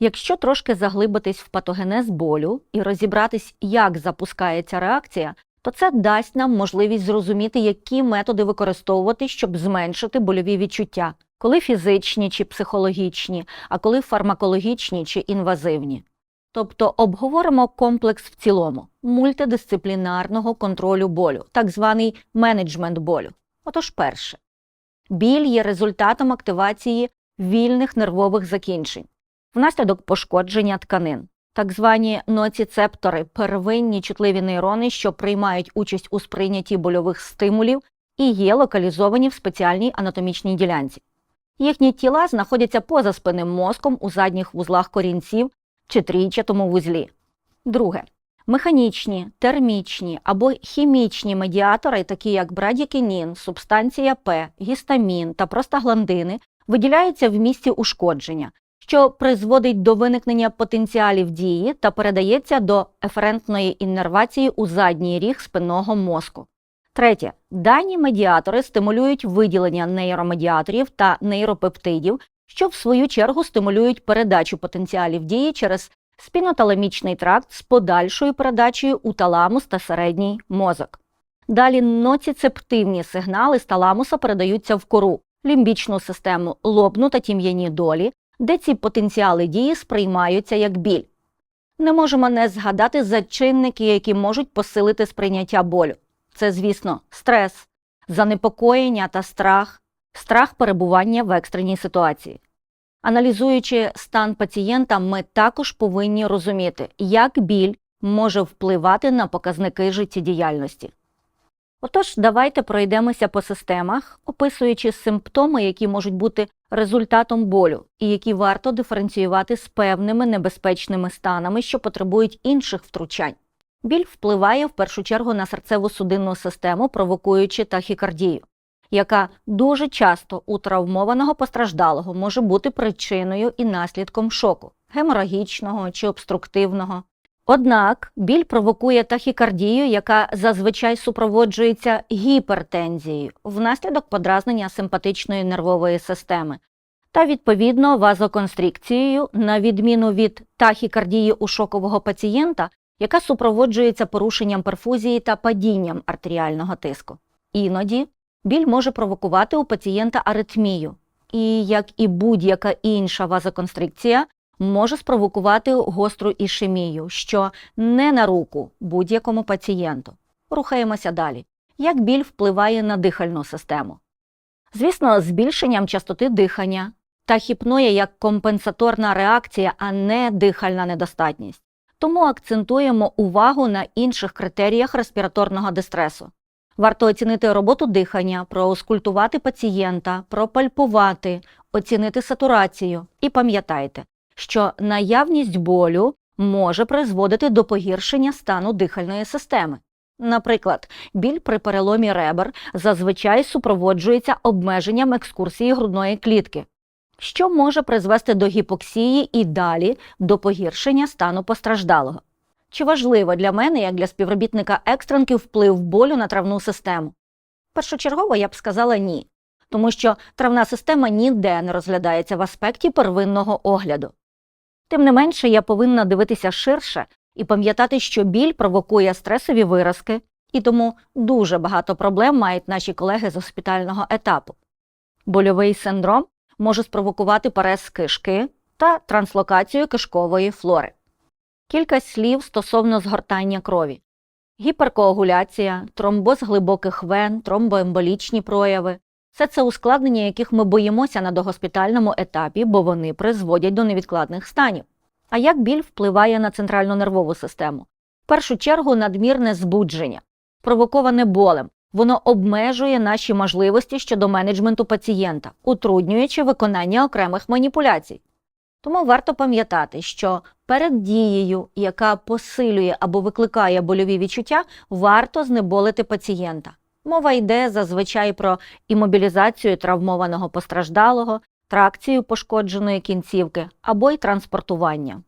Якщо трошки заглибитись в патогенез болю і розібратись, як запускається реакція, то це дасть нам можливість зрозуміти, які методи використовувати, щоб зменшити больові відчуття, коли фізичні чи психологічні, а коли фармакологічні чи інвазивні. Тобто обговоримо комплекс в цілому мультидисциплінарного контролю болю, так званий менеджмент болю. Отож, перше, біль є результатом активації вільних нервових закінчень внаслідок пошкодження тканин. Так звані ноціцептори первинні чутливі нейрони, що приймають участь у сприйнятті больових стимулів і є локалізовані в спеціальній анатомічній ділянці. Їхні тіла знаходяться поза спинним мозком у задніх вузлах корінців чи трійчатому вузлі. Друге. Механічні, термічні або хімічні медіатори, такі як брадікінін, субстанція П, гістамін та простагландини, виділяються в місці ушкодження, що призводить до виникнення потенціалів дії та передається до еферентної іннервації у задній ріг спинного мозку. Третє. Дані медіатори стимулюють виділення нейромедіаторів та нейропептидів, що в свою чергу стимулюють передачу потенціалів дії через спіноталамічний тракт з подальшою передачею у таламус та середній мозок. Далі ноціцептивні сигнали з таламуса передаються в кору, лімбічну систему, лобну та тім'яні долі, де ці потенціали дії сприймаються як біль. Не можемо не згадати зачинники, які можуть посилити сприйняття болю. Це, звісно, стрес, занепокоєння та страх, страх перебування в екстреній ситуації. Аналізуючи стан пацієнта, ми також повинні розуміти, як біль може впливати на показники життєдіяльності. Отож, давайте пройдемося по системах, описуючи симптоми, які можуть бути результатом болю, і які варто диференціювати з певними небезпечними станами, що потребують інших втручань. Біль впливає в першу чергу на серцево-судинну систему, провокуючи тахікардію, яка дуже часто у травмованого постраждалого може бути причиною і наслідком шоку геморагічного чи обструктивного. Однак біль провокує тахікардію, яка зазвичай супроводжується гіпертензією внаслідок подразнення симпатичної нервової системи та відповідно вазоконстрикцією, на відміну від тахікардії у шокового пацієнта, яка супроводжується порушенням перфузії та падінням артеріального тиску. Іноді біль може провокувати у пацієнта аритмію, і, як і будь-яка інша вазоконстрикція, може спровокувати гостру ішемію, що не на руку будь-якому пацієнту. Рухаємося далі. Як біль впливає на дихальну систему? Звісно, збільшенням частоти дихання та хіпноє як компенсаторна реакція, а не дихальна недостатність. Тому акцентуємо увагу на інших критеріях респіраторного дистресу. Варто оцінити роботу дихання, проаускультувати пацієнта, пропальпувати, оцінити сатурацію. І пам'ятайте, що наявність болю може призводити до погіршення стану дихальної системи. Наприклад, біль при переломі ребер зазвичай супроводжується обмеженням екскурсії грудної клітки, що може призвести до гіпоксії і далі до погіршення стану постраждалого. Чи важливо для мене, як для співробітника екстренки, вплив болю на травну систему? Першочергово я б сказала ні, тому що травна система ніде не розглядається в аспекті первинного огляду. Тим не менше, я повинна дивитися ширше і пам'ятати, що біль провокує стресові виразки, і тому дуже багато проблем мають наші колеги з госпітального етапу. Больовий синдром може спровокувати перез кишки та транслокацію кишкової флори. Кілька слів стосовно згортання крові. Гіперкоагуляція, тромбоз глибоких вен, тромбоемболічні прояви все це ускладнення, яких ми боїмося на догоспітальному етапі, бо вони призводять до невідкладних станів. А як біль впливає на центральну нервову систему? В першу чергу надмірне збудження, провоковане болем. Воно обмежує наші можливості щодо менеджменту пацієнта, утруднюючи виконання окремих маніпуляцій. Тому варто пам'ятати, що перед дією, яка посилює або викликає больові відчуття, варто знеболити пацієнта. Мова йде зазвичай про імобілізацію травмованого постраждалого, тракцію пошкодженої кінцівки або й транспортування.